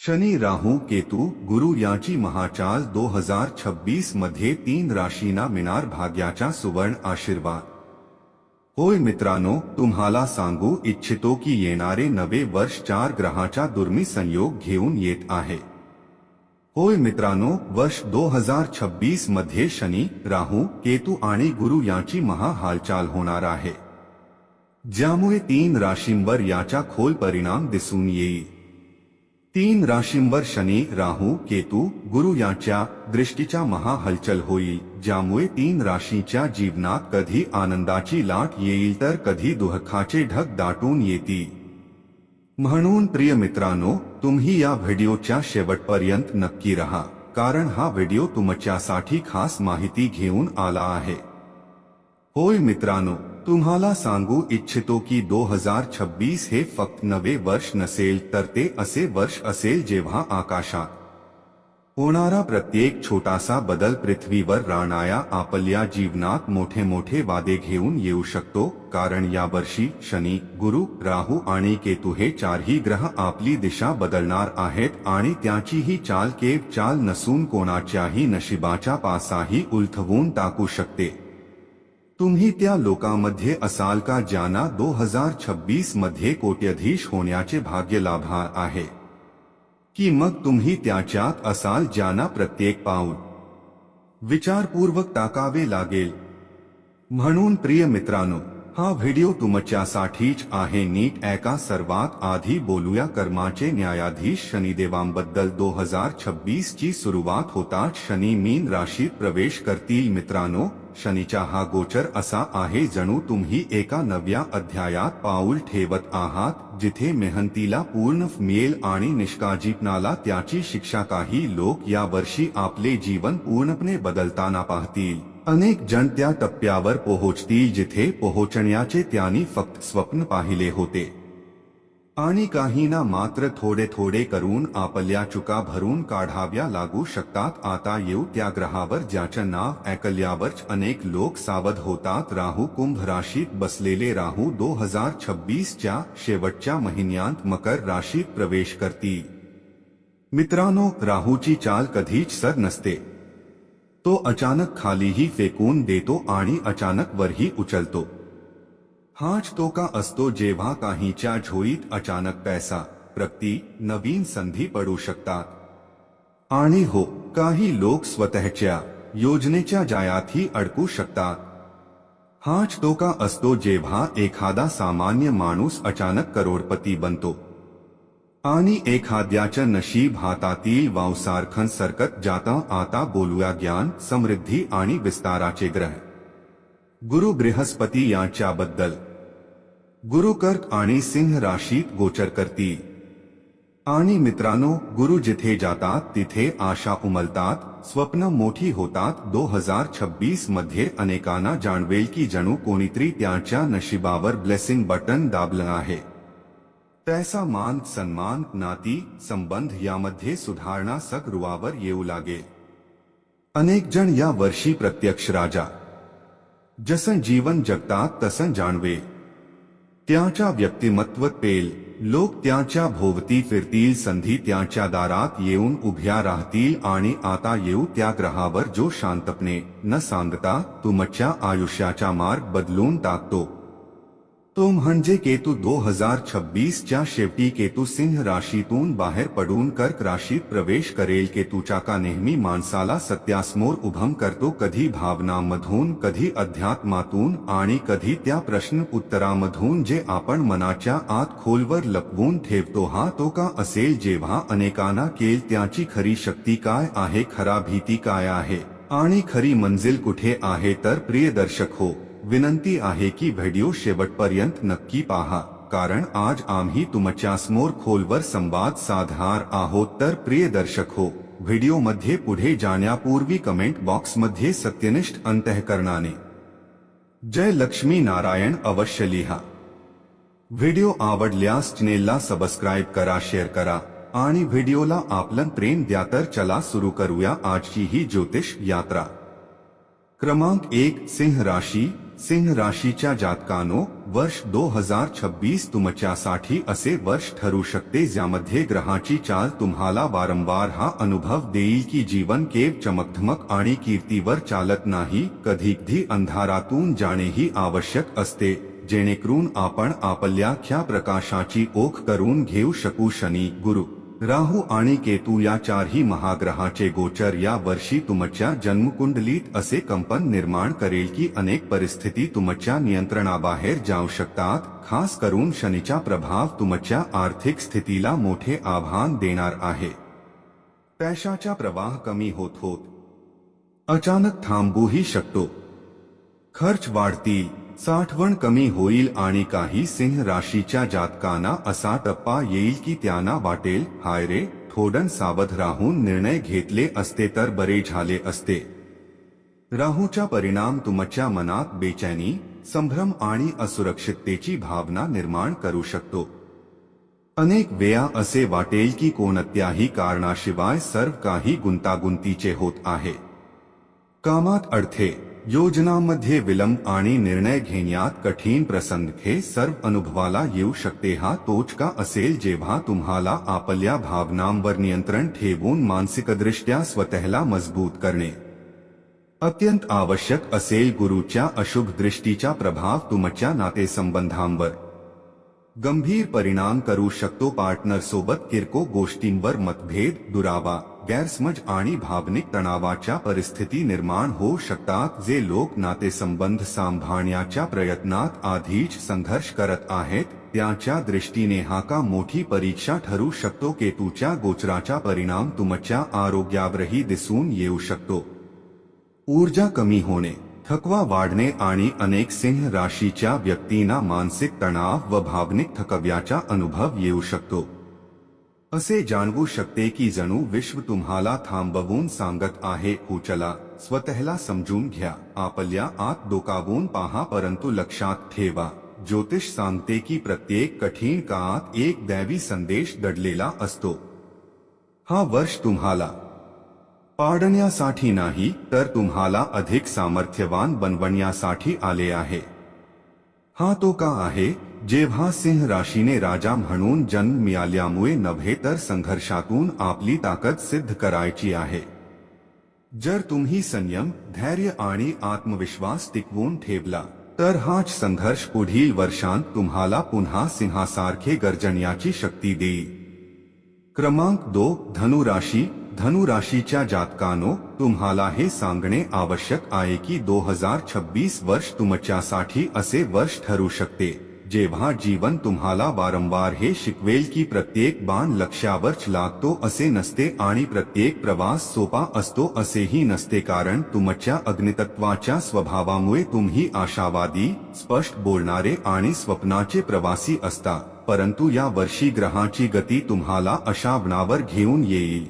शनी राहू केतु, गुरु यांची महाचाल दो हज़ार छब्बीस मध्ये तीन राशींना मिळणार भाग्याचा सुवर्ण आशीर्वाद। होय मित्रांनो, तुम्हाला सांगू इच्छितो की येणारे नवे वर्ष चार ग्रहाचा दुर्मी संयोग घेऊन येत आहे। होय मित्रांनो, वर्ष दो हज़ार छब्बीस मध्ये शनी, राहू, केतू आणि गुरु यांची महा हालचाल होणार आहे। ज्यामुळे तीन राशींवर याचा खोल परिणाम दिसून येईल। तीन राशींवर शनी, राहू, केतू, गुरु यांच्या दृष्टीच्या महा हलचल होईल, ज्यामुळे तीन राशीच्या जीवनात कधी आनंदाची लाट येईल तर कधी दुःखाचे ढग दाटून येतील. म्हणून प्रिय मित्रांनो, तुम्ही या व्हिडिओच्या शेवटपर्यंत नक्की रहा, कारण हा व्हिडिओ तुमच्यासाठी खास माहिती घेऊन आला आहे. होय मित्रांनो तुम्हाला सांगू इच्छितो की दो हज़ार छब्बीस हे फक्त नवे वर्ष नसेल, तर ते असे वर्ष असेल जेव्हा आकाशात. होणारा प्रत्येक छोटासा बदल पृथ्वीवर राहणाया आपल्या जीवनात मोठे मोठे वादे घेऊन येऊ शकतो, कारण यावर्षी शनी, गुरु, राहू आणि केतू हे चारही ग्रह आपली दिशा बदलणार आहेत आणि त्याची ही चाल केव चाल नसून कोणाच्याही नशिबाच्या पासाही उलथवून टाकू शकते. तुम्ही त्या लोकांमध्ये असाल का ज्यांना दो हज़ार छब्बीस मध्य कोट्यधीश होण्याचे भाग्य लाभार आहे. की मग तुम्ही त्याच्यात असाल ज्यांना प्रत्येक पाऊल. विचारपूर्वक टाकावे लागेल. म्हणून प्रिय मित्रांनो हा व्हिडिओ तुमच्यासाठीच आहे नीट ऐका सर्वात आधी बोलूया कर्माचे न्यायाधीश शनिदेवांबद्दल दो हज़ार छब्बीस ची सुरुवात होताच शनी मीन राशीत प्रवेश करतील मित्रांनो. शनीचा हा गोचर असा आहे, जणू तुम्ही एका नव्या अध्यायात पाऊल ठेवत आहात, जिथे मेहनतीला पूर्ण मेल आणि निष्काळजीपणाला त्याची शिक्षा काही लोक या वर्षी आपले जीवन पूर्णपणे बदलताना पाहतील. अनेक जण त्या टप्प्यावर पोहोचतील जिथे पोहोचण्याचे त्यांनी फक्त स्वप्न पाहिले होते. आणि काहींना मात्र थोडे थोडे करून आपल्या चुका भरून काढाव्या लागू शकतात. आता येऊ त्या ग्रहावर ज्याचं नाव ऐकल्यावरच अनेक लोक सावध होतात. राहू कुंभ राशीत बसलेले राहू दो हज़ार छब्बीसच्या शेवटच्या महिन्यात मकर राशीत प्रवेश करतील. मित्रांनो, राहूची चाल कधीच सर नसते. तो अचानक खालीही फेकून देतो आणि अचानक वरही उचलतो. हाच तो का असतो जेव्हा काहीच्या झोईत अचानक पैसा प्रगती नवीन संधी पडू शकतात? आणि हो, काही लोक स्वतःच्या योजनेच्या जायातही अडकू शकतात. हाच तो का असतो जेव्हा एखादा सामान्य माणूस अचानक करोडपती बनतो? आणि एखाद्याचं नशीब हातातील वावसारखं सरकत जाता आता बोलूया ज्ञान समृद्धी आणि विस्ताराचे ग्रह। गुरु बृहस्पती यांच्याबद्दल गुरु कर्क आणि सिंह राशीत गोचर करतील आणि मित्रांनो, गुरु जिथे जातात तिथे आशा उमलतात, स्वप्न मोठी होतात दो हज़ार छब्बीस मध्ये अनेकांना जाणवेल की जणू कोणीतरी त्यांच्या नशिबावर ब्लेसिंग बटन दाबलं आहे। पैसा, मान सन्मान नाती, संबंध यामध्ये सुधारणा सगृवावर येऊ लागेल अनेक जण या वर्षी प्रत्यक्ष राजा। जसं जीवन जगतात तसं जाणवे। त्याच्या व्यक्तिमत्व पेल लोक त्याच्या भोवती फिरतील, संधी त्याच्या दारात येऊन उभ्या राहतील आणि आता येऊ त्या ग्रहावर जो शांतपणे न सांगता तुमच्या आयुष्याचा मार्ग बदलून टाकतो. तो म्हणजे केतू दो हज़ार छब्बीसच्या शेवटी केतू सिंह राशीतून बाहेर पडून कर्क राशीत प्रवेश करेल केतूचा का नेहमी माणसाला सत्यासमोर उभम करतो कधी भावनांमधून कधी अध्यात्मातून आणि कधी त्या प्रश्न उत्तरामधून जे आपण मनाच्या आत खोलवर लपवून ठेवतो हा तो का असेल जेव्हा अनेकांना केल त्याची खरी शक्ती काय आहे, खरा भीती काय आहे, आणि खरी मंजिल कुठे आहे तर प्रिय दर्शक हो. विनंती आहे की व्हिडिओ शेवटपर्यंत नक्की पहा, कारण आज आम्ही तुमच्या समोर खोलवर संवाद साधणार आहोत. तर प्रिय दर्शक हो, व्हिडिओ मध्ये पुढे जाण्यापूर्वी कमेंट बॉक्स मध्ये सत्यनिष्ठ अंतःकरणाने. जय लक्ष्मी नारायण अवश्य लिहा. व्हिडिओ आवडल्यास चॅनेलला सबस्क्राईब करा, शेअर करा आणि व्हिडिओला आपलं प्रेम द्या तर चला सुरू करूया आजची ही ज्योतिष यात्रा. क्रमांक एक, सिंह राशी सिंह राशीच्या जातकानो, वर्ष दो हज़ार छब्बीस तुमच्यासाठी असे वर्ष ठरू शकते ज्यामध्ये ग्रहाची चाल तुम्हाला वारंवार हा अनुभव देईल की जीवन केव चमकधमक आणि कीर्तीवर चालत नाही कधीकधी अंधारातून जाणेही आवश्यक असते, जेणेकरून आपण आपल्याख्या प्रकाशाची ओख करून घेऊ शकू शनी, गुरु. राहू आणि केतू या चारही महाग्रहाचे गोचर या वर्षी तुमच्या जन्मकुंडलीत असे कंपन निर्माण करेल की अनेक परिस्थिती तुमच्या नियंत्रणाबाहेर जाऊ शकतात, खास करून शनीचा प्रभाव तुमच्या आर्थिक स्थितीला मोठे आव्हान देणार आहे. पैशाचा प्रवाह कमी होत होत अचानक थांबूही शकतो. खर्च वाढतील. साठवण कमी होईल आणि काही सिंह राशीच्या जातकांना असा टप्पा येईल की त्यांना वाटेल, हाय रे थोडं सावध राहून निर्णय घेतले असते तर बरे झाले असते. राहूचा परिणाम तुमच्या मनात बेचैनी, संभ्रम आणि असुरक्षिततेची भावना निर्माण करू शकतो. अनेक वेळा असे वाटेल की कोणत्याही कारणाशिवाय सर्व काही गुंतागुंतीचे होत आहे. कामात अडथे योजनांमध्ये विलंब आणि निर्णय घेण्यात कठीण प्रसंग हे सर्व अनुभवाला येऊ शकते हा तोच का असेल जेव्हा तुम्हाला आपल्या भावनांवर नियंत्रण ठेवून मानसिकदृष्ट्या स्वतःला मज़बूत करणे. अत्यंत आवश्यक असेल गुरुच्या अशुभ दृष्टीचा प्रभाव तुमच्या नातेसंबंधांवर. गंभीर परिणाम करू शकतो पार्टनर सोबत किरकोळ गोष्टींवर मतभेद, दुरावा, गैरसमज आणि भावनिक तणावाच्या परिस्थिती निर्माण होऊ शकतात जे लोक नातेसंबंध सांभाळण्याच्या प्रयत्नात आधीच संघर्ष करत आहेत. त्याच्या दृष्टीने हा का मोठी परीक्षा ठरू शकतो? केतूच्या गोचराचा परिणाम तुमच्या आरोग्यावरही दिसून येऊ शकतो. ऊर्जा कमी होणे थकवा आणि अनेक सिंह राशीच्या व्यक्तींना मानसिक तणाव व भावनिक थकव्याचा अनुभव येऊ शकतो. असे जाणवू शकते की जणू विश्व तुम्हाला थांबवून सांगत आहे उचला स्वतःला समजून घ्या, आपल्या आत डोकावून पहा, परंतु लक्षात ठेवा. ज्योतिष सांगते की प्रत्येक कठीण काळात एक दैवी संदेश दडलेला असतो. हा वर्ष तुम्हाला पाडण्यासाठी नाही, तर तुम्हाला अधिक सामर्थ्यवान बनवण्यासाठी आले आहे. हा तो का आहे, जेव्हा सिंह राशीने राजा म्हणून जन्म मिळाल्यामुळे नव्हे तर संघर्षातून आपली ताकद सिद्ध करायची आहे. जर तुम्ही संयम, धैर्य आणि आत्मविश्वास टिकवून ठेवला, तर हाच संघर्ष पुढील वर्षांत तुम्हाला पुन्हा सिंहासारखे गर्जण्याची शक्ती देईल. क्रमांक दो धनु राशी धनु राशीच्या जातकानो, तुम्हाला हे सांगणे आवश्यक आहे की दो हज़ार छब्बीस वर्ष तुमच्यासाठी असे वर्ष ठरू शकते, जेव्हा जीवन तुम्हाला वारंवार हे शिकवेल की प्रत्येक बाण लक्ष्यावरच लागतो असे नसते आणि प्रत्येक प्रवास सोपा असतो असेही नसते कारण तुमच्या अग्नितत्वाच्या स्वभावामुळे तुम्ही आशावादी, स्पष्ट बोलणारे आणि स्वप्नाचे प्रवासी असता. परंतु या वर्षी ग्रहाची गती तुम्हाला अशा वणावर घेऊन येईल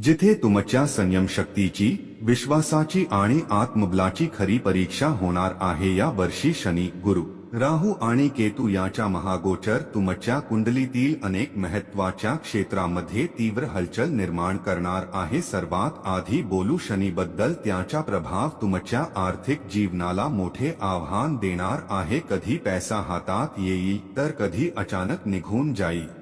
जिथे तुमच्या संयम शक्तीची विश्वासाची आणि आत्मबलाची खरी परीक्षा होणार आहे या वर्षी शनी गुरु. राहू आणि केतु याचा महागोचर, तुमच्या कुंडलीतील अनेक महत्वाच्या क्षेत्रामध्ये तीव्र हलचल निर्माण करणार आहे. सर्वात आधी बोलू शनीबद्दल, त्याचा प्रभाव तुमच्या आर्थिक जीवनाला मोठे आव्हान देणार आहे. कधी पैसा हातात येईल, तर कधी अचानक निघून जाईल.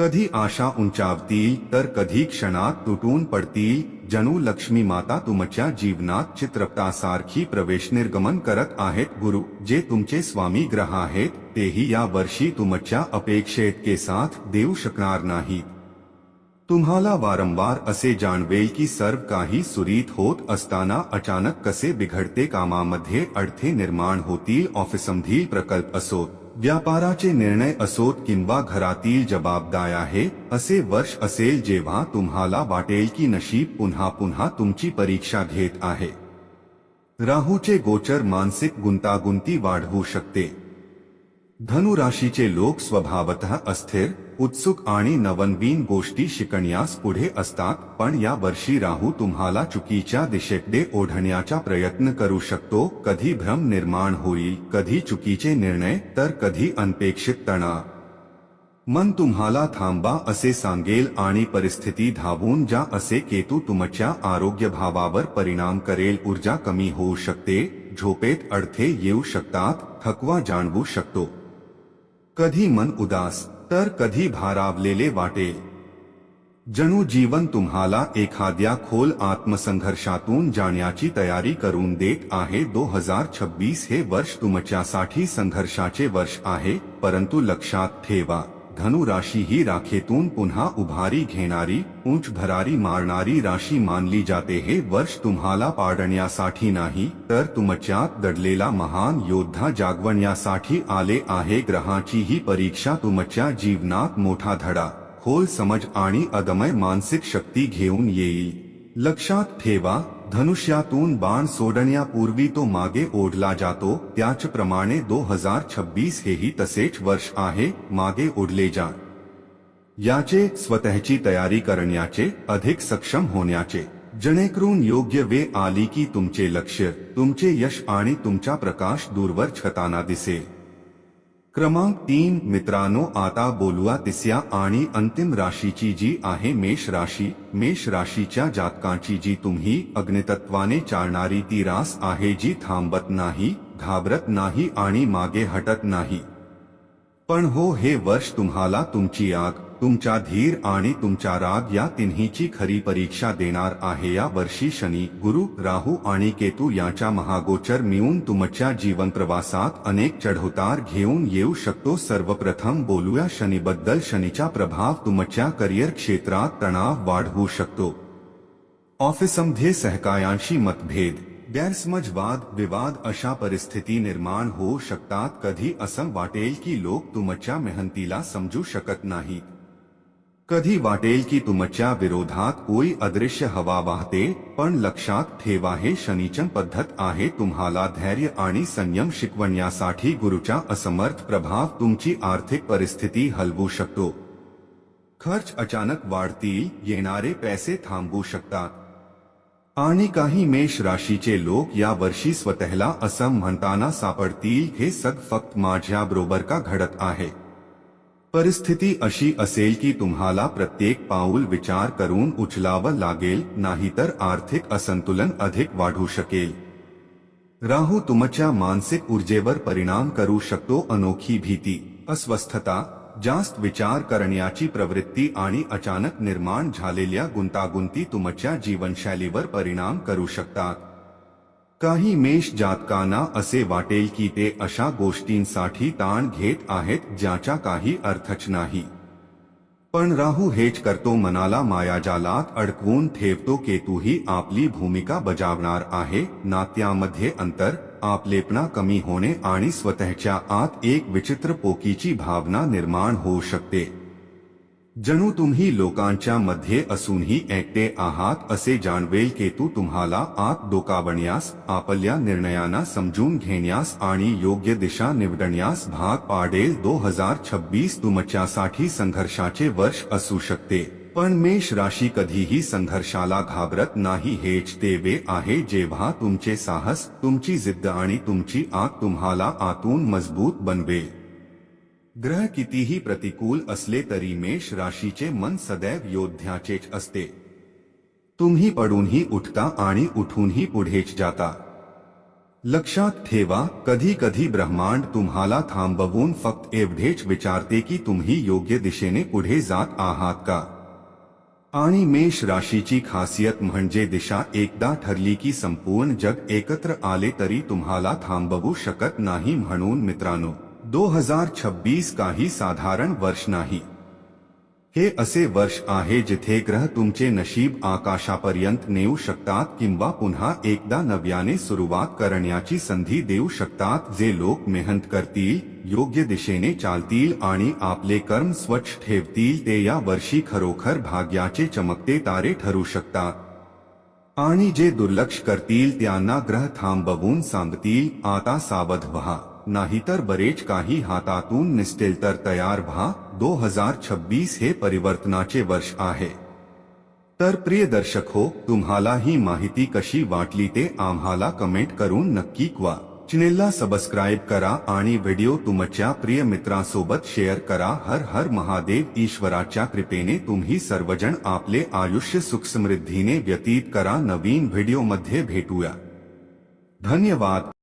कधी आशा उंचावतील, तर कधी क्षणात तुटून पडतील. जणू लक्ष्मी माता तुमच्या जीवनात चित्रपटासारखी प्रवेश निर्गमन करत आहेत गुरु, जे तुमचे स्वामी ग्रह आहेत, तेही या वर्षी तुमच्या अपेक्षेत साथ देऊ शकणार नाहीत. तुम्हाला वारंवार असे जाणवेल की सर्व काही सुरीत होत असताना अचानक कसे बिघडते कामामध्ये अडथे निर्माण होतील ऑफिसमधील प्रकल्प असोत. व्यापाराचे निर्णय असोत किंवा घरातील जबाबदारी आहे असे वर्ष असेल जेव्हा तुम्हाला वाटेल की नशीब पुन्हा पुन्हा तुमची परीक्षा घेत आहे. राहूचे गोचर मानसिक गुंतागुंती वाढवू शकते. धनु राशीचे लोक स्वभावत अस्थिर, उत्सुक आणि नवनवीन गोष्टी शिकण्यास पुढे असतात, पण या वर्षी राहू तुम्हाला चुकीच्या दिशेकडे ओढण्याचा प्रयत्न करू शकतो. कधी भ्रम निर्माण होईल, कधी चुकीचे निर्णय, तर कधी अनपेक्षित तणाव. मन तुम्हाला थांबा असे सांगेल आणि परिस्थिती धावून जा असे केतू तुमच्या आरोग्य भावावर परिणाम करेल. ऊर्जा कमी होऊ शकते, झोपेत अडथे येऊ शकतात, थकवा जाणवू शकतो. कधी मन उदास तर कधी भारावलेले वाटेल जणू जीवन तुम्हाला एखाद्या खोल आत्मसंघर्षातून जाण्याची तयारी करून देत आहे. दो हजार छब्बीस हे वर्ष तुमच्यासाठी संघर्षाचे वर्ष आहे परंतु लक्षात ठेवा. धनु राशि ही राखेतून पुन्हा उभारी घेणारी उंच भरारी मारणारी राशी मानली जाते हे। वर्ष तुम्हाला पाडण्यासाठी नाही, तर तुमच्यात दडलेला महान योद्धा जागवण्यासाठी आले आहे। ग्रहाची ही परीक्षा तुमच्या जीवनात मोठा धडा, खोल समज आणि अदमय मानसिक शक्ती घेऊन येईल। लक्षात ठेवा धनुष्यातून बाण सोडण्यापूर्वी तो मागे ओढला जातो त्याचप्रमाणे दो हज़ार छब्बीस हेही तसेच वर्ष आहे, मागे ओढले जा. याचे स्वतःची तयारी करण्याचे, अधिक सक्षम होण्याचे. जेणेकरून योग्य वे आली की तुमचे लक्ष तुमचे यश आणि तुमचा प्रकाश दूरवर छताना दिसेल. क्रमांक तीन मित्रांनो आता बोलूया तिसऱ्या आणि अंतिम राशीची जी आहे मेष राशी. मेष राशीच्या जातकांची जी तुम्ही अग्नितत्वाने चालणारी ती रास आहे जी थांबत नाही घाबरत नाही आणि मागे हटत नाही. पण हो हे वर्ष तुम्हाला तुमची आग तुमचा धीर आणि तुमचा राग या तिन्हीची खरी परीक्षा देणार आहे. या वर्षी शनी, गुरु, राहू आणि केतू यांच्या महागोचर मिळून तुमच्या जीवन प्रवासात अनेक चढउतार घेऊन येऊ शकतो. सर्वप्रथम बोलूया, शनीबद्दल शनीचा प्रभाव तुमच्या करिअर क्षेत्रात तणाव वाढवू शकतो. ऑफिसमध्ये सहकायांशी मतभेद गैरसमझ वाद विवाद, अशा परिस्थिती निर्माण होऊ शकतात, कधी असं वाटेल की लोक तुमच्या मेहनतीला समजू शकत नाहीत कधी वाटेल की तुमच्या विरोधात कोई अदृश्य हवा वाहते, पण लक्षात ठेवा, हे शनीचन पद्धत आहे, तुम्हाला धैर्य आणि संयम शिकवण्यासाठी गुरुचा असमर्थ प्रभाव तुमची आर्थिक परिस्थिती हलवू शकतो. खर्च अचानक वाढतील, येणारे पैसे थांबवू शकतात. आणि काही मेष राशीचे लोक या वर्षी स्वतःला असं म्हणताना सापडतील हे सग फक्त माझ्या बरोबर का घडत आहे? परिस्थिती अशी असेल की तुम्हाला प्रत्येक पाऊल विचार करून उचलावं लागेल, नाहीतर आर्थिक असंतुलन अधिक वाढू शकेल. राहू तुमच्या मानसिक ऊर्जेवर परिणाम करू शकतो अनोखी भीती, अस्वस्थता जास्त विचार करण्याची प्रवृत्ती आणि अचानक निर्माण झालेल्या गुंतागुंती तुमच्या जीवनशैलीवर परिणाम करू शकतात. काही मेष जातकांना असे वाटेल की ते अशा गोष्टींसाठी ताण घेत आहेत ज्याचा काही अर्थच नाही. पण राहू हेच करतो मनाला मायाजालात अडकवून ठेवतो केतूही आपली भूमिका बजावणार आहे. नात्यामध्ये अंतर, आपलेपणा कमी होणे आणि स्वतःच्या आत एक विचित्र पोकीची भावना निर्माण होऊ शकते. जणू तुम्ही लोकांच्या मध्ये असूनही एकटे आहात असे जाणवेल केतू तुम्हाला आत डोकावण्यास, आपल्या निर्णयांना समजून घेण्यास आणि योग्य दिशा निवडण्यास भाग पाडेल. दो हज़ार छब्बीस तुमच्यासाठी संघर्षाचे वर्ष असू शकते, पण मेष राशी कधीही संघर्षाला घाबरत नाही. हेच ते वे आहे, जेव्हा तुमचे साहस, तुमची जिद्द आणि तुमची आग तुम्हाला आतून मज़बूत बनवेल. ग्रह कितीही प्रतिकूल असले तरी मेष राशीचे मन सदैव योद्ध्याचेच असते. तुम्ही पडूनही उठता आणि उठूनही पुढेच जाता. लक्षात ठेवा कधी कधी ब्रह्मांड तुम्हाला थांबवून फक्त एवढेच विचारते की तुम्ही योग्य दिशेने पुढे जात आहात का? आणि मेष राशीची खासियत म्हणजे दिशा एकदा ठरली की संपूर्ण जग एकत्र आले तरी तुम्हाला थांबवू शकत नाही म्हणून मित्रांनो. दो हज़ार छब्बीस काही साधारण वर्ष नाही। हे असे वर्ष आहे जिथे ग्रह तुमचे नशीब आकाशापर्यंत नेऊ शकतात किंवा पुन्हा एकदा नव्याने सुरुवात करण्याची संधी देऊ शकतात जे लोक मेहनत करतील, योग्य दिशेने चालतील आणि आपले कर्म स्वच्छ ठेवतील ते या वर्षी खरोखर भाग्याचे चमकते तारे ठरू शकतात। आणि जे दुर्लक्ष करतील त्यांना ग्रह थांबवून सांगतील, आता सावध व्हा। नाहीतर बरेच काही हातातून निस्तेल तर तयार भा 2026 हज़ार छब्बीस हे परिवर्तनाचे वर्ष आहे. तर प्रिय दर्शक हो, तुम्हाला ही माहिती कशी वाटली ते आम्हाला कमेंट करून नक्की क्वा. चॅनेलला सबस्क्राईब करा आणि व्हिडिओ तुमच्या प्रिय मित्रांसोबत शेअर करा. हर हर महादेव ईश्वराच्या कृपेने तुम्ही सर्वजण आपले आयुष्य सुख सुखसमृद्धीने व्यतीत करा. नवीन व्हिडिओमध्ये भेटूया. धन्यवाद.